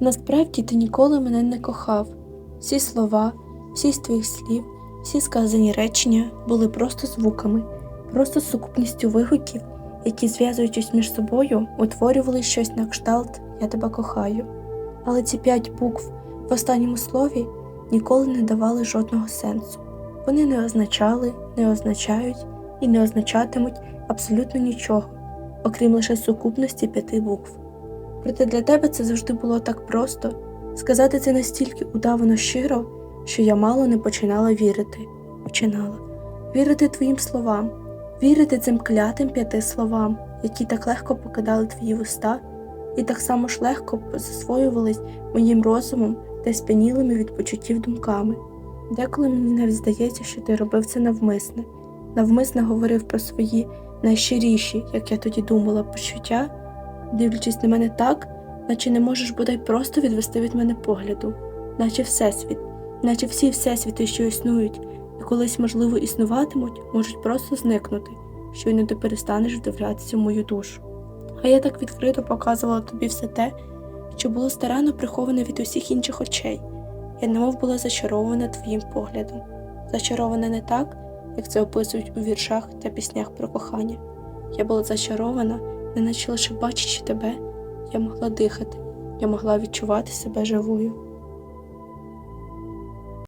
Насправді ти ніколи мене не кохав. Всі слова, всі з твоїх слів, всі сказані речення були просто звуками, просто сукупністю вигуків, які, зв'язуючись між собою, утворювали щось на кшталт Я тебе кохаю. Але ці п'ять букв в останньому слові ніколи не давали жодного сенсу. Вони не означали, не означають і не означатимуть абсолютно нічого, окрім лише сукупності п'яти букв. Проте для тебе це завжди було так просто. Сказати це настільки удавано щиро, що я мало не починала вірити, починала. Вірити твоїм словам, вірити цим клятим п'яти словам, які так легко покидали твої вуста, і так само ж легко засвоювались моїм розумом та сп'янілими від почуттів думками. Деколи мені навіть здається, що ти робив це навмисне, навмисне говорив про свої найщиріші, як я тоді думала, почуття, дивлячись на мене так, наче не можеш бодай просто відвести від мене погляду, наче Всесвіт, наче всі всесвіти, що існують, і колись, можливо, існуватимуть, можуть просто зникнути, щойно ти перестанеш вдивлятися в мою душу. А я так відкрито показувала тобі все те, що було старанно приховане від усіх інших очей. Я немов була зачарована твоїм поглядом, зачарована не так, як це описують у віршах та піснях про кохання. Я була зачарована, неначе лише бачачи тебе, я могла дихати, я могла відчувати себе живою.